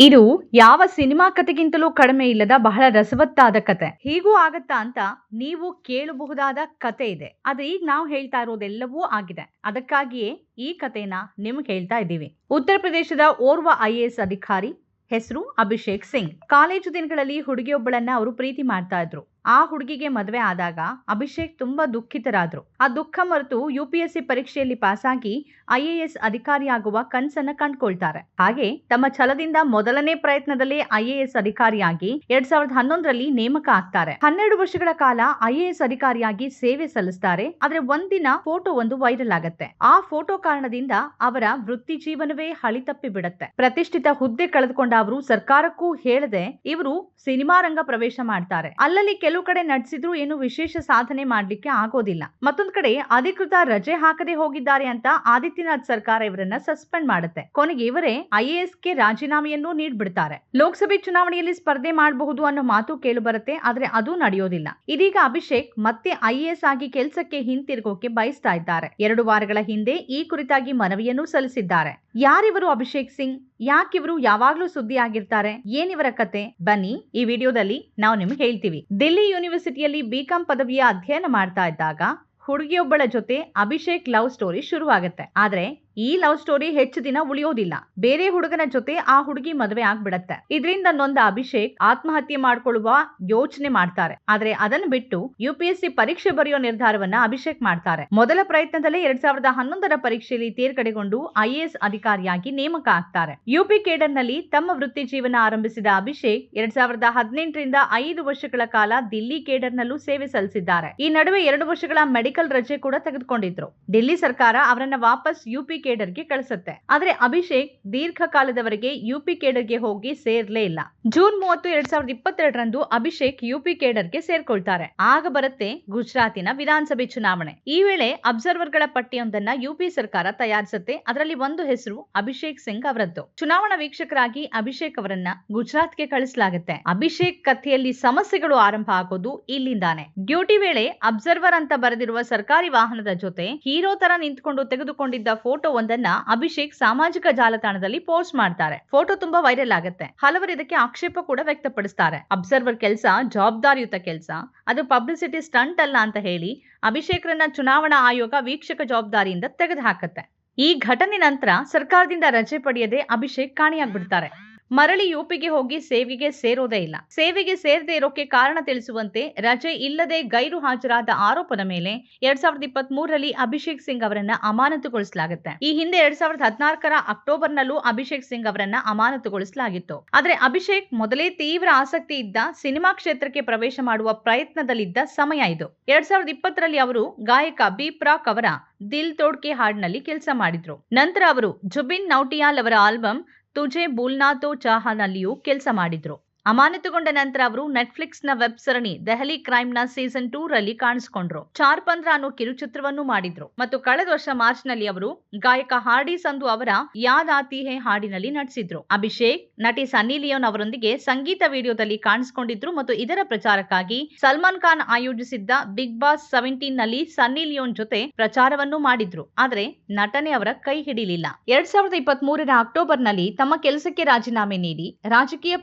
ಇದು ಯಾವ ಸಿನಿಮಾ ಕಥೆಗಿಂತಲೂ ಕಡಿಮೆ ಇಲ್ಲದ ಬಹಳ ರಸವತ್ತಾದ ಕತೆ. ಹೀಗೂ ಆಗತ್ತಾ ಅಂತ ನೀವು ಕೇಳಬಹುದಾದ ಕತೆ ಇದೆ. ಆದ್ರೆ ಈಗ ನಾವು ಹೇಳ್ತಾ ಇರೋದೆಲ್ಲವೂ ಆಗಿದೆ. ಅದಕ್ಕಾಗಿಯೇ ಈ ಕಥೆನ ನಿಮ್ಗೆ ಹೇಳ್ತಾ ಇದ್ದೀವಿ. ಉತ್ತರ ಪ್ರದೇಶದ ಓರ್ವ ಐ ಅಧಿಕಾರಿ ಹೆಸರು ಅಭಿಷೇಕ್ ಸಿಂಗ್. ಕಾಲೇಜು ದಿನಗಳಲ್ಲಿ ಹುಡುಗಿಯೊಬ್ಬಳನ್ನ ಅವರು ಪ್ರೀತಿ ಮಾಡ್ತಾ ಇದ್ರು. ಆ ಹುಡುಗಿಗೆ ಮದುವೆ ಆದಾಗ ಅಭಿಷೇಕ್ ತುಂಬಾ ದುಃಖಿತರಾದ್ರು. ಆ ದುಃಖ ಮರೆತು ಯು ಪರೀಕ್ಷೆಯಲ್ಲಿ ಪಾಸಾಗಿ ಐ ಎ ಅಧಿಕಾರಿಯಾಗುವ ಕನಸನ್ನ ಕಂಡ್ಕೊಳ್ತಾರೆ. ಹಾಗೆ ತಮ್ಮ ಛಲದಿಂದ ಮೊದಲನೇ ಪ್ರಯತ್ನದಲ್ಲಿ ಐ ಎ ಎಸ್ ಅಧಿಕಾರಿಯಾಗಿ ಎರಡ್ ಸಾವಿರದ ಹನ್ನೊಂದರಲ್ಲಿ ನೇಮಕ ಆಗ್ತಾರೆ. ಹನ್ನೆರಡು ವರ್ಷಗಳ ಕಾಲ ಐ ಎ ಎಸ್ ಅಧಿಕಾರಿಯಾಗಿ ಸೇವೆ ಸಲ್ಲಿಸ್ತಾರೆ. ಆದ್ರೆ ಒಂದಿನ ಫೋಟೋ ಒಂದು ವೈರಲ್ ಆಗತ್ತೆ. ಆ ಫೋಟೋ ಕಾರಣದಿಂದ ಅವರ ವೃತ್ತಿ ಜೀವನವೇ ಹಳಿ ತಪ್ಪಿ ಬಿಡತ್ತೆ. ಪ್ರತಿಷ್ಠಿತ ಹುದ್ದೆ ಕಳೆದುಕೊಂಡ ಅವರು ಸರ್ಕಾರಕ್ಕೂ ಹೇಳದೆ ಇವರು ಸಿನಿಮಾ ರಂಗ ಪ್ರವೇಶ ಮಾಡ್ತಾರೆ. ಅಲ್ಲಲ್ಲಿ ಕೆಲವು ಕಡೆ ನಡೆಸಿದ್ರು ಏನು ವಿಶೇಷ ಸಾಧನೆ ಮಾಡ್ಲಿಕ್ಕೆ ಆಗೋದಿಲ್ಲ. ಮತ್ತೊಂದು ಕಡೆ ಅಧಿಕೃತ ರಜೆ ಹಾಕದೆ ಹೋಗಿದ್ದಾರೆ ಅಂತ ಆದಿತ್ಯನಾಥ್ ಸರ್ಕಾರ ಇವರನ್ನ ಸಸ್ಪೆಂಡ್ ಮಾಡುತ್ತೆ. ಕೊನೆಗೆ ಇವರೇ ಐಎಎಸ್ಗೆ ರಾಜೀನಾಮೆಯನ್ನು ನೀಡ್ಬಿಡ್ತಾರೆ. ಲೋಕಸಭೆ ಚುನಾವಣೆಯಲ್ಲಿ ಸ್ಪರ್ಧೆ ಮಾಡಬಹುದು ಅನ್ನೋ ಮಾತು ಕೇಳು ಬರುತ್ತೆ ಆದ್ರೆ ಅದು ನಡೆಯೋದಿಲ್ಲ. ಇದೀಗ ಅಭಿಷೇಕ್ ಮತ್ತೆ ಐಎಎಸ್ ಆಗಿ ಕೆಲಸಕ್ಕೆ ಹಿಂತಿರುಗೋಕೆ ಬಯಸ್ತಾ ಇದ್ದಾರೆ. ಎರಡು ವಾರಗಳ ಹಿಂದೆ ಈ ಕುರಿತಾಗಿ ಮನವಿಯನ್ನು ಸಲ್ಲಿಸಿದ್ದಾರೆ. ಯಾರಿವರು ಅಭಿಷೇಕ್ ಸಿಂಗ್? ಯಾಕಿವರು ಯಾವಾಗ್ಲೂ ಸುದ್ದಿ ಆಗಿರ್ತಾರೆ? ಏನಿವರ ಕತೆ? ಬನ್ನಿ, ಈ ವಿಡಿಯೋದಲ್ಲಿ ನಾವು ನಿಮ್ಗೆ ಹೇಳ್ತೀವಿ. ದಿಲ್ಲಿ ಯೂನಿವರ್ಸಿಟಿಯಲ್ಲಿ ಬಿಕಾಂ ಪದವಿಯ ಅಧ್ಯಯನ ಮಾಡ್ತಾ ಇದ್ದಾಗ ಹುಡುಗಿಯೊಬ್ಬಳ ಜೊತೆ ಅಭಿಷೇಕ್ ಲವ್ ಸ್ಟೋರಿ ಶುರುವಾಗುತ್ತೆ. ಆದ್ರೆ ಈ ಲವ್ ಸ್ಟೋರಿ ಹೆಚ್ಚು ದಿನ ಉಳಿಯೋದಿಲ್ಲ. ಬೇರೆ ಹುಡುಗನ ಜೊತೆ ಆ ಹುಡುಗಿ ಮದುವೆ ಆಗ್ಬಿಡತ್ತೆ. ಇದರಿಂದ ನೊಂದ ಅಭಿಷೇಕ್ ಆತ್ಮಹತ್ಯೆ ಮಾಡ್ಕೊಳ್ಳುವ ಯೋಚನೆ ಮಾಡ್ತಾರೆ. ಆದ್ರೆ ಅದನ್ನ ಬಿಟ್ಟು ಯು ಪರೀಕ್ಷೆ ಬರೆಯೋ ನಿರ್ಧಾರವನ್ನ ಅಭಿಷೇಕ್ ಮಾಡ್ತಾರೆ. ಮೊದಲ ಪ್ರಯತ್ನದಲ್ಲೇ ಎರಡ್ ಸಾವಿರದ ಹನ್ನೊಂದರ ಪರೀಕ್ಷೆಯಲ್ಲಿ ತೇರ್ಗಡೆಗೊಂಡು ಐಎಎಸ್ ಅಧಿಕಾರಿಯಾಗಿ ನೇಮಕ ಆಗ್ತಾರೆ. ಯುಪಿ ಕೇಡರ್ನಲ್ಲಿ ತಮ್ಮ ವೃತ್ತಿ ಜೀವನ ಆರಂಭಿಸಿದ ಅಭಿಷೇಕ್ ಎರಡ್ ಸಾವಿರದ ಹದಿನೆಂಟರಿಂದ ಐದು ವರ್ಷಗಳ ಕಾಲ ದಿಲ್ಲಿ ಕೇಡರ್ನಲ್ಲೂ ಸೇವೆ ಸಲ್ಲಿಸಿದ್ದಾರೆ. ಈ ನಡುವೆ ಎರಡು ವರ್ಷಗಳ ಮೆಡಿಕಲ್ ರಜೆ ಕೂಡ ತೆಗೆದುಕೊಂಡಿದ್ರು. ದಿಲ್ಲಿ ಸರ್ಕಾರ ಅವರನ್ನ ವಾಪಸ್ ಯುಪಿ ಕೇಡರ್ಗೆ ಕಳಿಸುತ್ತೆ. ಆದ್ರೆ ಅಭಿಷೇಕ್ ದೀರ್ಘಕಾಲದವರೆಗೆ ಯುಪಿ ಕೇಡರ್ಗೆ ಹೋಗಿ ಸೇರ್ಲೇ ಇಲ್ಲ. ಜೂನ್ ಮೂವತ್ತು, ಎರಡ್ ಸಾವಿರದ ಇಪ್ಪತ್ತೆರಡರಂದು ಅಭಿಷೇಕ್ ಯುಪಿ ಕೇಡರ್ಗೆ ಸೇರ್ಕೊಳ್ತಾರೆ. ಆಗ ಬರುತ್ತೆ ಗುಜರಾತಿನ ವಿಧಾನಸಭೆ ಚುನಾವಣೆ. ಈ ವೇಳೆ ಅಬ್ಸರ್ವರ್ಗಳ ಪಟ್ಟಿಯೊಂದನ್ನ ಯುಪಿ ಸರ್ಕಾರ ತಯಾರಿಸುತ್ತೆ. ಅದರಲ್ಲಿ ಒಂದು ಹೆಸರು ಅಭಿಷೇಕ್ ಸಿಂಗ್ ಅವರದ್ದು. ಚುನಾವಣಾ ವೀಕ್ಷಕರಾಗಿ ಅಭಿಷೇಕ್ ಅವರನ್ನ ಗುಜರಾತ್ಗೆ ಕಳಿಸಲಾಗುತ್ತೆ. ಅಭಿಷೇಕ್ ಕಥೆಯಲ್ಲಿ ಸಮಸ್ಯೆಗಳು ಆರಂಭ ಆಗೋದು ಇಲ್ಲಿಂದಾನೆ. ಡ್ಯೂಟಿ ವೇಳೆ ಅಬ್ಸರ್ವರ್ ಅಂತ ಬರೆದಿರುವ ಸರ್ಕಾರಿ ವಾಹನದ ಜೊತೆ ಹೀರೋ ತರ ನಿಂತ್ಕೊಂಡು ತೆಗೆದುಕೊಂಡಿದ್ದ ಫೋಟೋ ಒಂದನ್ನ ಅಭಿಷೇಕ್ ಸಾಮಾಜಿಕ ಜಾಲತಾಣದಲ್ಲಿ ಪೋಸ್ಟ್ ಮಾಡ್ತಾರೆ. ಫೋಟೋ ತುಂಬಾ ವೈರಲ್ ಆಗುತ್ತೆ. ಹಲವರು ಇದಕ್ಕೆ ಆಕ್ಷೇಪ ಕೂಡ ವ್ಯಕ್ತಪಡಿಸ್ತಾರೆ. ಅಬ್ಸರ್ವರ್ ಕೆಲಸ, ಜವಾಬ್ದಾರಿಯುತ ಕೆಲಸ, ಅದು ಪಬ್ಲಿಸಿಟಿ ಸ್ಟಂಟ್ ಅಲ್ಲ ಅಂತ ಹೇಳಿ ಅಭಿಷೇಕ್ರನ್ನ ಚುನಾವಣಾ ಆಯೋಗ ವೀಕ್ಷಕ ಜವಾಬ್ದಾರಿಯಿಂದ ತೆಗೆದುಹಾಕತ್ತೆ. ಈ ಘಟನೆ ನಂತರ ಸರ್ಕಾರದಿಂದ ರಜೆ ಪಡೆಯದೆ ಅಭಿಷೇಕ್ ಕಾಣೆಯಾಗ್ಬಿಡ್ತಾರೆ. ಮರಳಿ ಯುಪಿಗೆ ಹೋಗಿ ಸೇವೆಗೆ ಸೇರೋದೇ ಇಲ್ಲ. ಸೇವೆಗೆ ಸೇರದೇ ಇರೋಕೆ ಕಾರಣ ತಿಳಿಸುವಂತೆ ರಜೆ ಇಲ್ಲದೆ ಗೈರು ಹಾಜರಾದ ಆರೋಪದ ಮೇಲೆ ಎರಡ್ ಸಾವಿರದ ಇಪ್ಪತ್ತ್ ಮೂರರಲ್ಲಿ ಅಭಿಷೇಕ್ ಸಿಂಗ್ ಅವರನ್ನ ಅಮಾನತುಗೊಳಿಸಲಾಗುತ್ತೆ. ಈ ಹಿಂದೆ ಎರಡ್ ಸಾವಿರದ ಹದಿನಾಲ್ಕರ ಅಕ್ಟೋಬರ್ ನಲ್ಲೂ ಅಭಿಷೇಕ್ ಸಿಂಗ್ ಅವರನ್ನ ಅಮಾನತುಗೊಳಿಸಲಾಗಿತ್ತು. ಆದ್ರೆ ಅಭಿಷೇಕ್ ಮೊದಲೇ ತೀವ್ರ ಆಸಕ್ತಿ ಇದ್ದ ಸಿನಿಮಾ ಕ್ಷೇತ್ರಕ್ಕೆ ಪ್ರವೇಶ ಮಾಡುವ ಪ್ರಯತ್ನದಲ್ಲಿದ್ದ ಸಮಯ ಇದು. ಎರಡ್ ಸಾವಿರದ ಇಪ್ಪತ್ತರಲ್ಲಿ ಅವರು ಗಾಯಕ ಬಿ ಪ್ರಾಕ್ ಅವರ ದಿಲ್ ತೋಡ್ಕೆ ಹಾಡಿನಲ್ಲಿ ಕೆಲಸ ಮಾಡಿದ್ರು. ನಂತರ ಅವರು ಜುಬಿನ್ ನೌಟಿಯಾಲ್ ಅವರ ಆಲ್ಬಮ್ ತುಜೆ ಬುಲ್ನಾತೋ ಚಾಹನಲ್ಲಿಯೂ ಕೆಲಸ ಮಾಡಿದ್ರು. ಅಮಾನತುಗೊಂಡ ನಂತರ ಅವರು ನೆಟ್ಫ್ಲಿಕ್ಸ್ನ ವೆಬ್ ಸರಣಿ ದೆಹಲಿ ಕ್ರೈಮ್ನ ಸೀಸನ್ ಟೂ ರಲ್ಲಿ ಕಾಣಿಸಿಕೊಂಡ್ರು. ಚಾರ್ ಪಂದ್ರ ಅನ್ನೋ ಕಿರುಚಿತ್ರವನ್ನು ಮಾಡಿದ್ರು. ಮತ್ತು ಕಳೆದ ವರ್ಷ ಮಾರ್ಚ್ನಲ್ಲಿ ಅವರು ಗಾಯಕ ಹಾರ್ಡಿ ಸಂಧು ಅವರ ಯಾದ್ ಆತಿ ಹೇ ಹಾಡಿನಲ್ಲಿ ನಟಿಸಿದ್ರು. ಅಭಿಷೇಕ್, ನಟಿ ಸನ್ನಿ ಲಿಯೋನ್ ಅವರೊಂದಿಗೆ ಸಂಗೀತ ವಿಡಿಯೋದಲ್ಲಿ ಕಾಣಿಸಿಕೊಂಡಿದ್ರು ಮತ್ತು ಇದರ ಪ್ರಚಾರಕ್ಕಾಗಿ ಸಲ್ಮಾನ್ ಖಾನ್ ಆಯೋಜಿಸಿದ್ದ ಬಿಗ್ ಬಾಸ್ ಸೆವೆಂಟೀನ್ನಲ್ಲಿ ಸನ್ನಿ ಲಿಯೋನ್ ಜೊತೆ ಪ್ರಚಾರವನ್ನು ಮಾಡಿದ್ರು. ಆದ್ರೆ ನಟನೆ ಅವರ ಕೈ ಹಿಡಿಲಿಲ್ಲ. ಎರಡ್ ಸಾವಿರದ ಇಪ್ಪತ್ತ್ ಮೂರರ ಅಕ್ಟೋಬರ್ನಲ್ಲಿ ತಮ್ಮ ಕೆಲಸಕ್ಕೆ ರಾಜೀನಾಮೆ ನೀಡಿ ರಾಜಕೀಯ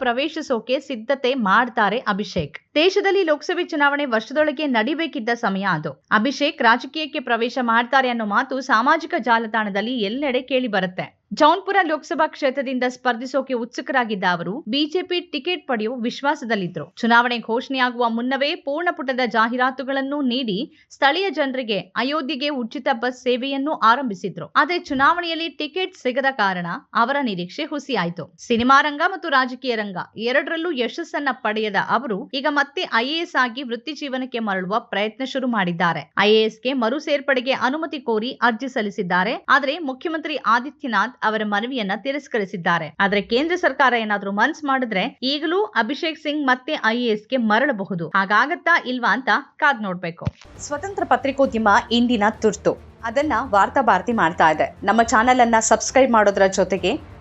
ಪ್ರವೇಶಿಸೋಕೆ ಸಿದ್ಧತೆ ಮಾಡ್ತಾರೆ ಅಭಿಷೇಕ್. ದೇಶದಲ್ಲಿ ಲೋಕಸಭೆ ಚುನಾವಣೆ ವರ್ಷದೊಳಗೆ ನಡಿಬೇಕಿದ್ದ ಸಮಯ ಅದು. ಅಭಿಷೇಕ್ ರಾಜಕೀಯಕ್ಕೆ ಪ್ರವೇಶ ಮಾಡ್ತಾರೆ ಅನ್ನೋ ಮಾತು ಸಾಮಾಜಿಕ ಜಾಲತಾಣದಲ್ಲಿ ಎಲ್ಲೆಡೆ ಕೇಳಿ ಬರುತ್ತೆ. ಜೌನ್ಪುರ ಲೋಕಸಭಾ ಕ್ಷೇತ್ರದಿಂದ ಸ್ಪರ್ಧಿಸೋಕೆ ಉತ್ಸುಕರಾಗಿದ್ದ ಅವರು ಬಿಜೆಪಿ ಟಿಕೆಟ್ ಪಡೆಯುವ ವಿಶ್ವಾಸದಲ್ಲಿದ್ದರು. ಚುನಾವಣೆ ಘೋಷಣೆಯಾಗುವ ಮುನ್ನವೇ ಪೂರ್ಣ ಪುಟದ ಜಾಹೀರಾತುಗಳನ್ನು ನೀಡಿ ಸ್ಥಳೀಯ ಜನರಿಗೆ ಅಯೋಧ್ಯೆಗೆ ಉಚಿತ ಬಸ್ ಸೇವೆಯನ್ನು ಆರಂಭಿಸಿದ್ರು. ಆದರೆ ಚುನಾವಣೆಯಲ್ಲಿ ಟಿಕೆಟ್ ಸಿಗದ ಕಾರಣ ಅವರ ನಿರೀಕ್ಷೆ ಹುಸಿಯಾಯಿತು. ಸಿನಿಮಾ ರಂಗ ಮತ್ತು ರಾಜಕೀಯ ರಂಗ ಎರಡರಲ್ಲೂ ಯಶಸ್ಸನ್ನ ಪಡೆಯದ ಅವರು ಈಗ ಮತ್ತೆ ಐಎಎಸ್ ಆಗಿ ವೃತ್ತಿ ಜೀವನಕ್ಕೆ ಮರಳುವ ಪ್ರಯತ್ನ ಶುರು ಮಾಡಿದ್ದಾರೆ. ಐಎಎಸ್ಗೆ ಮರು ಸೇರ್ಪಡೆಗೆ ಅನುಮತಿ ಕೋರಿ ಅರ್ಜಿ ಸಲ್ಲಿಸಿದ್ದಾರೆ. ಆದರೆ ಮುಖ್ಯಮಂತ್ರಿ ಆದಿತ್ಯನಾಥ್ ಅವರ ಮನವಿಯನ್ನ ತಿರಸ್ಕರಿಸಿದ್ದಾರೆ. ಆದ್ರೆ ಕೇಂದ್ರ ಸರ್ಕಾರ ಏನಾದ್ರೂ ಮನ್ಸ್ ಮಾಡಿದ್ರೆ ಈಗಲೂ ಅಭಿಷೇಕ್ ಸಿಂಗ್ ಮತ್ತೆ ಐಎಎಸ್ಗೆ ಮರಳಬಹುದು. ಹಾಗಾಗತ್ತಾ ಇಲ್ವಾ ಅಂತ ಕಾದ್ ನೋಡ್ಬೇಕು. ಸ್ವತಂತ್ರ ಪತ್ರಿಕೋದ್ಯಮ ಇಂದಿನ ತುರ್ತು. ಅದನ್ನ ವಾರ್ತಾ ಭಾರತಿ ಮಾಡ್ತಾ ಇದೆ. ನಮ್ಮ ಚಾನೆಲ್ ಅನ್ನ ಸಬ್ಸ್ಕ್ರೈಬ್ ಮಾಡೋದ್ರ ಜೊತೆಗೆ